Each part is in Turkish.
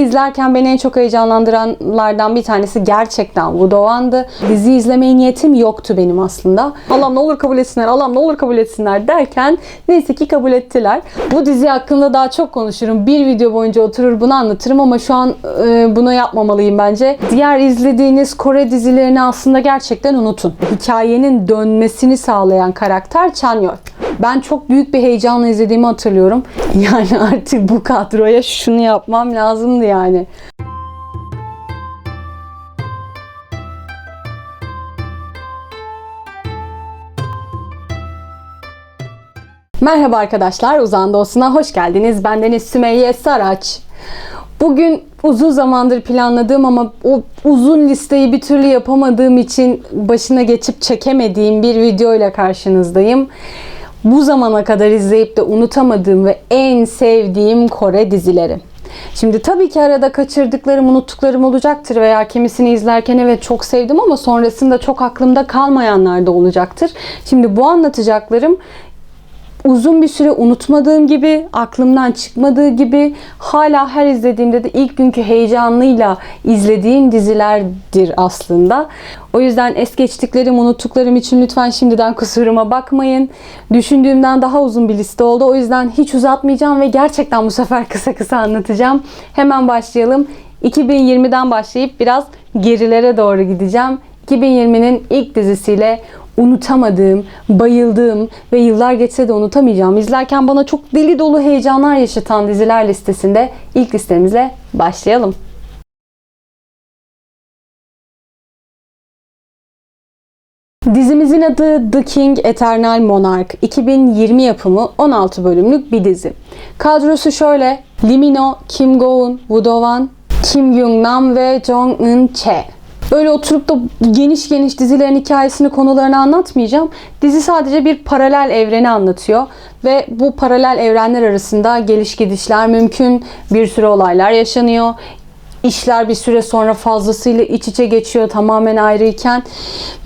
İzlerken beni en çok heyecanlandıranlardan bir tanesi gerçekten Wudowa'ndı. Dizi izlemeye niyetim yoktu benim aslında. Allah'ım ne olur kabul etsinler, Allah'ım ne olur kabul etsinler derken neyse ki kabul ettiler. Bu dizi hakkında daha çok konuşurum. Bir video boyunca oturur bunu anlatırım ama şu an e, bunu yapmamalıyım bence. Diğer izlediğiniz Kore dizilerini aslında gerçekten unutun. Hikayenin dönmesini sağlayan karakter Chan Yeol. Ben çok büyük bir heyecanla izlediğimi hatırlıyorum. Yani artık bu kadroya şunu yapmam lazımdı yani. Merhaba arkadaşlar, Uzan Doğusuna hoş geldiniz. Ben Deniz Sümeyye Saraç. Bugün uzun zamandır planladığım ama o uzun listeyi bir türlü yapamadığım için başına geçip çekemediğim bir video ile karşınızdayım. Bu zamana kadar izleyip de unutamadığım ve en sevdiğim Kore dizileri. Şimdi tabii ki arada kaçırdıklarım, unuttuklarım olacaktır veya kimisini izlerken evet çok sevdim ama sonrasında çok aklımda kalmayanlar da olacaktır. Şimdi bu anlatacaklarım uzun bir süre unutmadığım gibi, aklımdan çıkmadığı gibi hala her izlediğimde de ilk günkü heyecanıyla izlediğim dizilerdir aslında. O yüzden es geçtiklerim, unuttuklarım için lütfen şimdiden kusuruma bakmayın. Düşündüğümden daha uzun bir liste oldu. O yüzden hiç uzatmayacağım ve gerçekten bu sefer kısa kısa anlatacağım. Hemen başlayalım. 2020'den başlayıp biraz gerilere doğru gideceğim. 2020'nin ilk dizisiyle unutamadığım, bayıldığım ve yıllar geçse de unutamayacağım, izlerken bana çok deli dolu heyecanlar yaşatan diziler listesinde ilk listemizle başlayalım. Dizimizin adı The King Eternal Monarch. 2020 yapımı 16 bölümlük bir dizi. Kadrosu şöyle. Lee Min-ho, Kim Go-eun, Woo Do-wan, Kim Young-nam ve Jong Eun-chae. Böyle oturup da geniş geniş dizilerin hikayesini, konularını anlatmayacağım. Dizi sadece bir paralel evreni anlatıyor ve bu paralel evrenler arasında geliş gidişler mümkün. Bir sürü olaylar yaşanıyor. İşler bir süre sonra fazlasıyla iç içe geçiyor tamamen ayrıyken.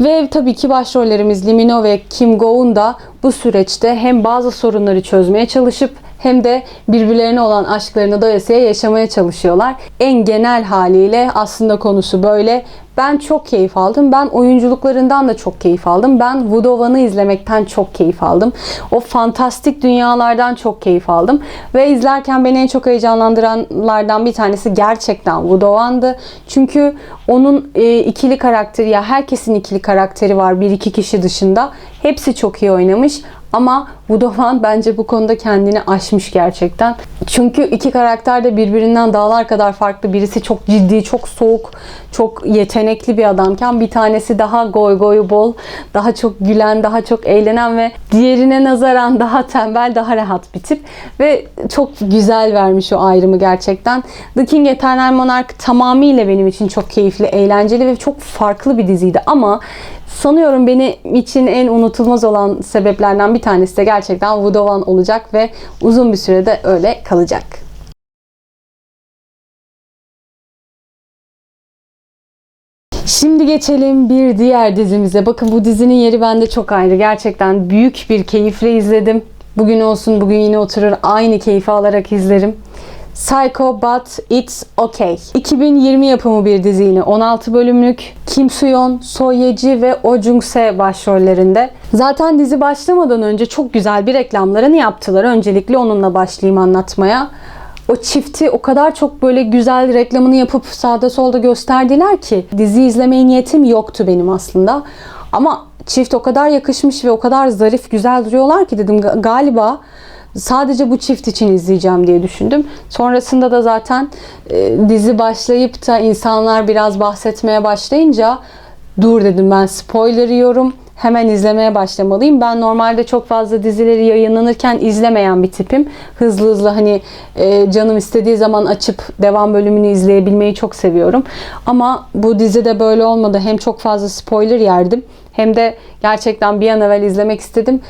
Ve tabii ki başrollerimiz Lee Min-ho ve Kim Go-eun da bu süreçte hem bazı sorunları çözmeye çalışıp hem de birbirlerine olan aşklarını doyasıya yaşamaya çalışıyorlar. En genel haliyle aslında konusu böyle. Ben çok keyif aldım. Ben oyunculuklarından da çok keyif aldım. Ben Wudowa'nı izlemekten çok keyif aldım. O fantastik dünyalardan çok keyif aldım. Ve izlerken beni en çok heyecanlandıranlardan bir tanesi gerçekten Wudowa'ndı. Çünkü onun e, ikili karakteri ya herkesin ikili karakteri var bir iki kişi dışında. Hepsi çok iyi oynamış. Ama Wudowan bence bu konuda kendini aşmış gerçekten. Çünkü iki karakter de birbirinden dağlar kadar farklı. Birisi çok ciddi, çok soğuk, çok yetenekli bir adamken bir tanesi daha goy goy bol, daha çok gülen, daha çok eğlenen ve diğerine nazaran daha tembel, daha rahat bir tip. Ve çok güzel vermiş o ayrımı gerçekten. The King Eternal Monarch tamamıyla benim için çok keyifli, eğlenceli ve çok farklı bir diziydi. Ama sanıyorum benim için en unutulmaz olan sebeplerden bir tanesi de gerçekten Wudowwan olacak ve uzun bir sürede öyle kalacak. Şimdi geçelim bir diğer dizimize. Bakın bu dizinin yeri bende çok ayrı. Gerçekten büyük bir keyifle izledim. Bugün olsun bugün yine oturur aynı keyfi alarak izlerim. Psycho But It's Okay. 2020 yapımı bir dizi yine 16 bölümlük. Kim Suyon, So Ye-ji ve Oh Jung-se başrollerinde. Zaten dizi başlamadan önce çok güzel bir reklamlarını yaptılar. Öncelikle onunla başlayayım anlatmaya. O çifti o kadar çok böyle güzel reklamını yapıp sağda solda gösterdiler ki dizi izlemeye niyetim yoktu benim aslında. Ama çift o kadar yakışmış ve o kadar zarif güzel duruyorlar ki dedim "Ga- galiba sadece bu çift için izleyeceğim diye düşündüm. Sonrasında da zaten e, dizi başlayıp da insanlar biraz bahsetmeye başlayınca dur dedim ben spoiler yiyorum. Hemen izlemeye başlamalıyım. Ben normalde çok fazla dizileri yayınlanırken izlemeyen bir tipim. Hızlı hızlı hani e, canım istediği zaman açıp devam bölümünü izleyebilmeyi çok seviyorum. Ama bu dizide böyle olmadı. Hem çok fazla spoiler yerdim hem de gerçekten bir an evvel izlemek istedim.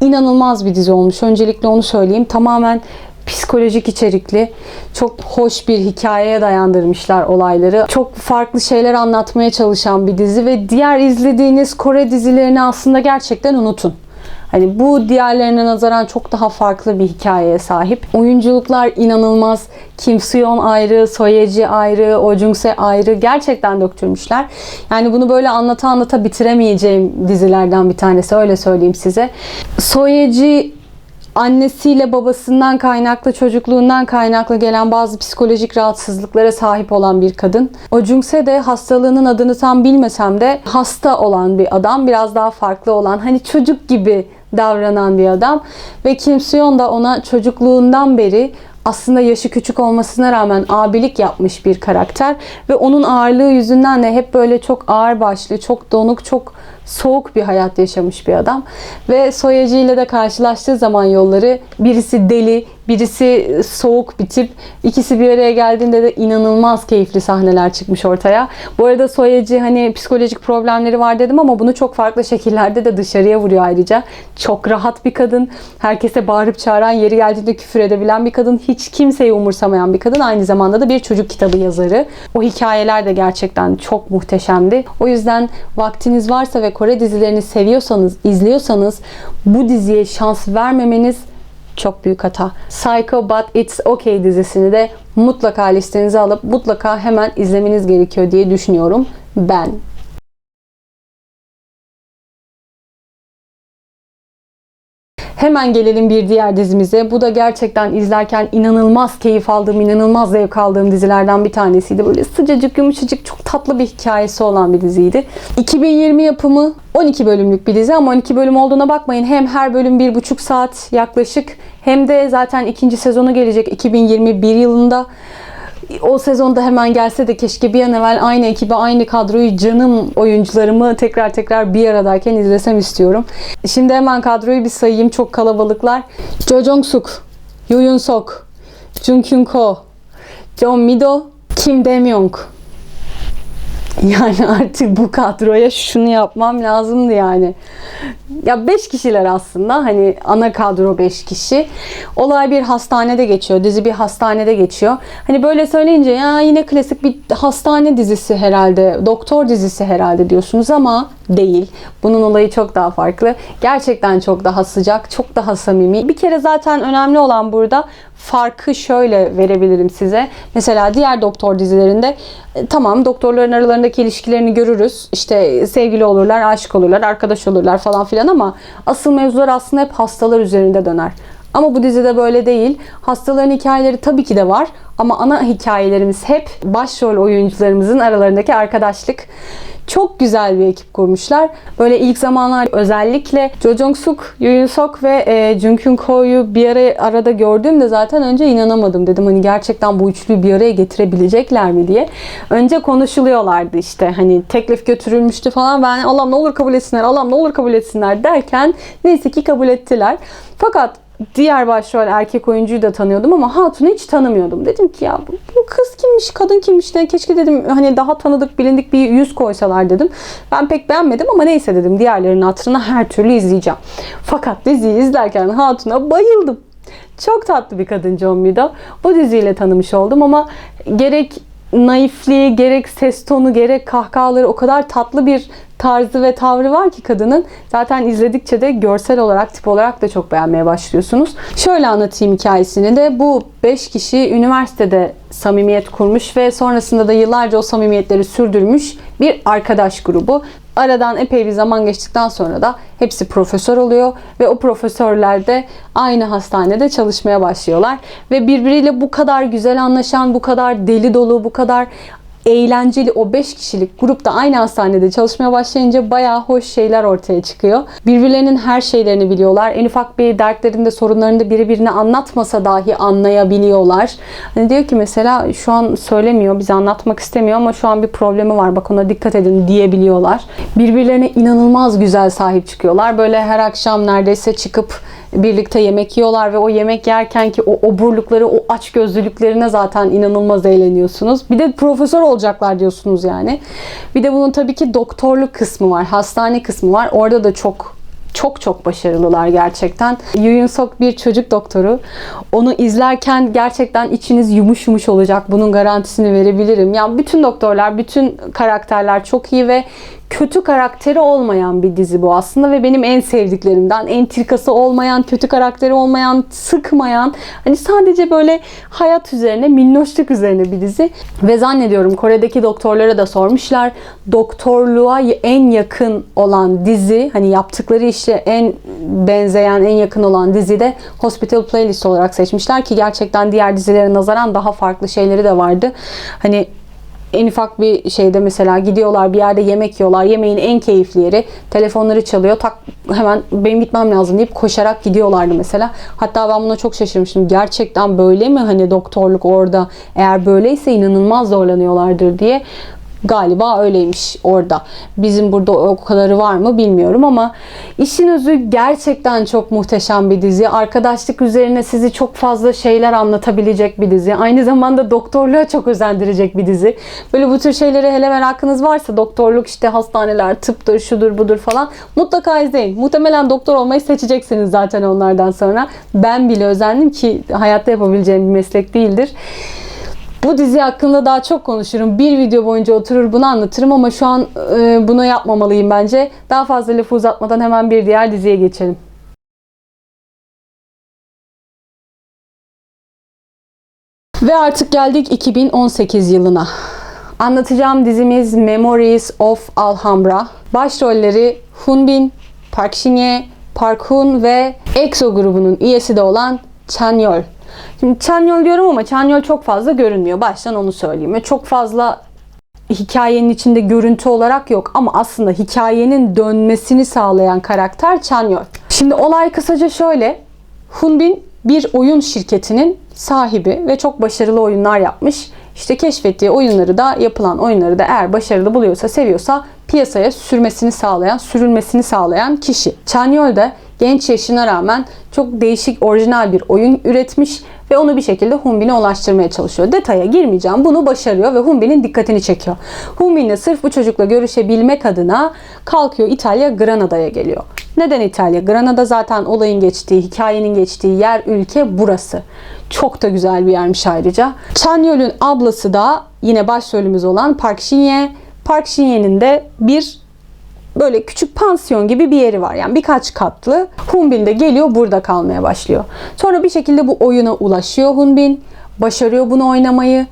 İnanılmaz bir dizi olmuş. Öncelikle onu söyleyeyim. Tamamen psikolojik içerikli, çok hoş bir hikayeye dayandırmışlar olayları. Çok farklı şeyler anlatmaya çalışan bir dizi ve diğer izlediğiniz Kore dizilerini aslında gerçekten unutun. Hani bu diğerlerine nazaran çok daha farklı bir hikayeye sahip. Oyunculuklar inanılmaz. Kim Seon ayrı, Soyeji ayrı, Oh Jung-se ayrı. Gerçekten döktürmüşler. Yani bunu böyle anlata anlata bitiremeyeceğim dizilerden bir tanesi. Öyle söyleyeyim size. Soyeji annesiyle babasından kaynaklı, çocukluğundan kaynaklı gelen bazı psikolojik rahatsızlıklara sahip olan bir kadın. O Jungse de hastalığının adını tam bilmesem de hasta olan bir adam. Biraz daha farklı olan, hani çocuk gibi davranan bir adam. Ve Kim Seon da ona çocukluğundan beri aslında yaşı küçük olmasına rağmen abilik yapmış bir karakter ve onun ağırlığı yüzünden de hep böyle çok ağır başlı, çok donuk, çok soğuk bir hayat yaşamış bir adam. Ve Soyacı ile de karşılaştığı zaman yolları birisi deli, birisi soğuk bir tip. İkisi bir araya geldiğinde de inanılmaz keyifli sahneler çıkmış ortaya. Bu arada Soyacı hani psikolojik problemleri var dedim ama bunu çok farklı şekillerde de dışarıya vuruyor ayrıca. Çok rahat bir kadın. Herkese bağırıp çağıran, yeri geldiğinde küfür edebilen bir kadın. Hiç kimseyi umursamayan bir kadın. Aynı zamanda da bir çocuk kitabı yazarı. O hikayeler de gerçekten çok muhteşemdi. O yüzden vaktiniz varsa ve Kore dizilerini seviyorsanız, izliyorsanız bu diziye şans vermemeniz çok büyük hata. Psycho But It's Okay dizisini de mutlaka listenize alıp mutlaka hemen izlemeniz gerekiyor diye düşünüyorum ben. Hemen gelelim bir diğer dizimize. Bu da gerçekten izlerken inanılmaz keyif aldığım, inanılmaz zevk aldığım dizilerden bir tanesiydi. Böyle sıcacık, yumuşacık, çok tatlı bir hikayesi olan bir diziydi. 2020 yapımı 12 bölümlük bir dizi ama 12 bölüm olduğuna bakmayın. Hem her bölüm 1,5 saat yaklaşık hem de zaten ikinci sezonu gelecek 2021 yılında o sezonda hemen gelse de keşke bir an evvel aynı ekibi, aynı kadroyu, canım oyuncularımı tekrar tekrar bir aradayken izlesem istiyorum. Şimdi hemen kadroyu bir sayayım. Çok kalabalıklar. Jo Jong-suk, Yoo Yun-sok, Jung Kyun-ko, John Mido, Kim Dae-myung. Yani artık bu kadroya şunu yapmam lazımdı yani. Ya 5 kişiler aslında hani ana kadro 5 kişi. Olay bir hastanede geçiyor. Dizi bir hastanede geçiyor. Hani böyle söyleyince ya yine klasik bir hastane dizisi herhalde. Doktor dizisi herhalde diyorsunuz ama değil. Bunun olayı çok daha farklı. Gerçekten çok daha sıcak, çok daha samimi. Bir kere zaten önemli olan burada farkı şöyle verebilirim size. Mesela diğer doktor dizilerinde e, tamam doktorların aralarındaki ilişkilerini görürüz. İşte sevgili olurlar, aşık olurlar, arkadaş olurlar falan filan ama asıl mevzular aslında hep hastalar üzerinde döner. Ama bu dizide böyle değil. Hastaların hikayeleri tabii ki de var ama ana hikayelerimiz hep başrol oyuncularımızın aralarındaki arkadaşlık. Çok güzel bir ekip kurmuşlar. Böyle ilk zamanlar özellikle Jo Jong-suk, Yoo Yun-sok ve e, Jung Kyun-ko'yu bir ara, arada gördüğümde zaten önce inanamadım. Dedim hani gerçekten bu üçlüyü bir araya getirebilecekler mi diye. Önce konuşuluyorlardı işte hani teklif götürülmüştü falan. Ben Allah'ım ne olur kabul etsinler, Allah'ım ne olur kabul etsinler derken neyse ki kabul ettiler. Fakat diğer başrol erkek oyuncuyu da tanıyordum ama Hatun'u hiç tanımıyordum. Dedim ki ya bu, bu kız kimmiş, kadın kimmiş de keşke dedim hani daha tanıdık, bilindik bir yüz koysalar dedim. Ben pek beğenmedim ama neyse dedim diğerlerinin hatırına her türlü izleyeceğim. Fakat diziyi izlerken Hatun'a bayıldım. Çok tatlı bir kadın John Mido. Bu diziyle tanımış oldum ama gerek naifliği, gerek ses tonu, gerek kahkahaları o kadar tatlı bir tarzı ve tavrı var ki kadının. Zaten izledikçe de görsel olarak, tip olarak da çok beğenmeye başlıyorsunuz. Şöyle anlatayım hikayesini de. Bu 5 kişi üniversitede samimiyet kurmuş ve sonrasında da yıllarca o samimiyetleri sürdürmüş bir arkadaş grubu. Aradan epey bir zaman geçtikten sonra da hepsi profesör oluyor ve o profesörler de aynı hastanede çalışmaya başlıyorlar. Ve birbiriyle bu kadar güzel anlaşan, bu kadar deli dolu, bu kadar eğlenceli o 5 kişilik grupta aynı hastanede çalışmaya başlayınca bayağı hoş şeyler ortaya çıkıyor. Birbirlerinin her şeylerini biliyorlar. En ufak bir dertlerinde, sorunlarında biri birine anlatmasa dahi anlayabiliyorlar. Hani diyor ki mesela şu an söylemiyor, bize anlatmak istemiyor ama şu an bir problemi var. Bak ona dikkat edin diyebiliyorlar. Birbirlerine inanılmaz güzel sahip çıkıyorlar. Böyle her akşam neredeyse çıkıp birlikte yemek yiyorlar ve o yemek yerken ki o oburlukları, o aç gözlülüklerine zaten inanılmaz eğleniyorsunuz. Bir de profesör olacaklar diyorsunuz yani. Bir de bunun tabii ki doktorluk kısmı var, hastane kısmı var. Orada da çok çok çok başarılılar gerçekten. Yoo Yun Sok bir çocuk doktoru. Onu izlerken gerçekten içiniz yumuş yumuş olacak. Bunun garantisini verebilirim. Yani bütün doktorlar, bütün karakterler çok iyi ve kötü karakteri olmayan bir dizi bu aslında ve benim en sevdiklerimden. Entrikası olmayan, kötü karakteri olmayan, sıkmayan, hani sadece böyle hayat üzerine, minnoşluk üzerine bir dizi. Ve zannediyorum Kore'deki doktorlara da sormuşlar. Doktorluğa en yakın olan dizi, hani yaptıkları işe en benzeyen, en yakın olan dizi de Hospital Playlist olarak seçmişler ki gerçekten diğer dizilere nazaran daha farklı şeyleri de vardı. Hani en ufak bir şeyde mesela gidiyorlar bir yerde yemek yiyorlar. Yemeğin en keyifli yeri. Telefonları çalıyor. Tak hemen benim gitmem lazım deyip koşarak gidiyorlardı mesela. Hatta ben buna çok şaşırmıştım. Gerçekten böyle mi hani doktorluk orada? Eğer böyleyse inanılmaz zorlanıyorlardır diye. Galiba öyleymiş orada. Bizim burada o kadarı var mı bilmiyorum ama işin özü gerçekten çok muhteşem bir dizi. Arkadaşlık üzerine sizi çok fazla şeyler anlatabilecek bir dizi. Aynı zamanda doktorluğa çok özendirecek bir dizi. Böyle bu tür şeylere hele merakınız varsa doktorluk işte hastaneler, tıptır, şudur budur falan mutlaka izleyin. Muhtemelen doktor olmayı seçeceksiniz zaten onlardan sonra. Ben bile özendim ki hayatta yapabileceğim bir meslek değildir. Bu dizi hakkında daha çok konuşurum. Bir video boyunca oturur bunu anlatırım ama şu an e, bunu yapmamalıyım bence. Daha fazla lafı uzatmadan hemen bir diğer diziye geçelim. Ve artık geldik 2018 yılına. Anlatacağım dizimiz Memories of Alhambra. Başrolleri Hunbin, Park Shin-ye, Park Hun ve EXO grubunun üyesi de olan Chan Yeol. Şimdi Çanyol diyorum ama Çanyol çok fazla görünmüyor. Baştan onu söyleyeyim. Ve çok fazla hikayenin içinde görüntü olarak yok ama aslında hikayenin dönmesini sağlayan karakter Çanyol. Şimdi olay kısaca şöyle. Hunbin bir oyun şirketinin sahibi ve çok başarılı oyunlar yapmış. İşte keşfettiği oyunları da yapılan oyunları da eğer başarılı buluyorsa, seviyorsa piyasaya sürmesini sağlayan, sürülmesini sağlayan kişi. Çanyol da genç yaşına rağmen çok değişik, orijinal bir oyun üretmiş ve onu bir şekilde Humbin'e ulaştırmaya çalışıyor. Detaya girmeyeceğim. Bunu başarıyor ve Humbin'in dikkatini çekiyor. Humbin de sırf bu çocukla görüşebilmek adına kalkıyor İtalya Granada'ya geliyor. Neden İtalya? Granada zaten olayın geçtiği, hikayenin geçtiği yer, ülke burası. Çok da güzel bir yermiş ayrıca. Chanyol'ün ablası da yine başrolümüz olan Park Shin-ye. Park Shin-ye'nin de bir böyle küçük pansiyon gibi bir yeri var. Yani birkaç katlı. Hunbin de geliyor burada kalmaya başlıyor. Sonra bir şekilde bu oyuna ulaşıyor Hunbin. Başarıyor bunu oynamayı.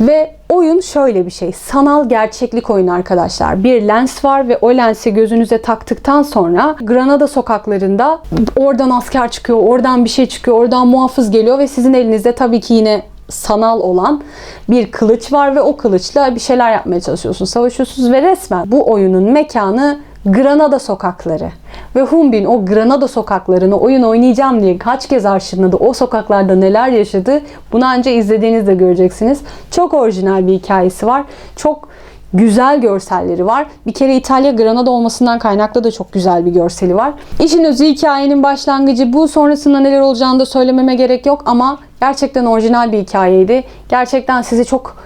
Ve oyun şöyle bir şey. Sanal gerçeklik oyunu arkadaşlar. Bir lens var ve o lensi gözünüze taktıktan sonra Granada sokaklarında oradan asker çıkıyor, oradan bir şey çıkıyor, oradan muhafız geliyor ve sizin elinizde tabii ki yine sanal olan bir kılıç var ve o kılıçla bir şeyler yapmaya çalışıyorsunuz, savaşıyorsunuz ve resmen bu oyunun mekanı Granada sokakları. Ve Humbin o Granada sokaklarını oyun oynayacağım diye kaç kez arşınladı. O sokaklarda neler yaşadı bunu anca izlediğinizde göreceksiniz. Çok orijinal bir hikayesi var. Çok güzel görselleri var. Bir kere İtalya Granada olmasından kaynaklı da çok güzel bir görseli var. İşin özü hikayenin başlangıcı bu. Sonrasında neler olacağını da söylememe gerek yok ama gerçekten orijinal bir hikayeydi. Gerçekten sizi çok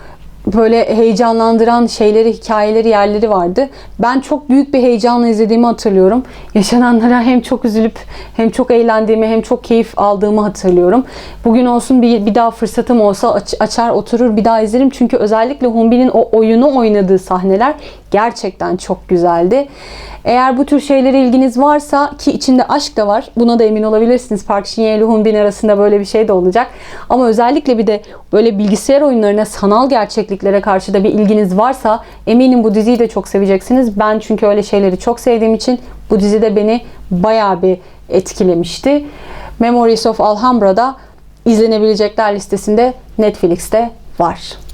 böyle heyecanlandıran şeyleri, hikayeleri, yerleri vardı. Ben çok büyük bir heyecanla izlediğimi hatırlıyorum. Yaşananlara hem çok üzülüp hem çok eğlendiğimi hem çok keyif aldığımı hatırlıyorum. Bugün olsun bir, bir daha fırsatım olsa aç, açar oturur bir daha izlerim. Çünkü özellikle Humbi'nin o oyunu oynadığı sahneler gerçekten çok güzeldi. Eğer bu tür şeylere ilginiz varsa ki içinde aşk da var. Buna da emin olabilirsiniz. Park Shin-ye ile Hun Bin arasında böyle bir şey de olacak. Ama özellikle bir de böyle bilgisayar oyunlarına, sanal gerçekliklere karşı da bir ilginiz varsa eminim bu diziyi de çok seveceksiniz. Ben çünkü öyle şeyleri çok sevdiğim için bu dizi de beni bayağı bir etkilemişti. Memories of Alhambra'da izlenebilecekler listesinde Netflix'te var.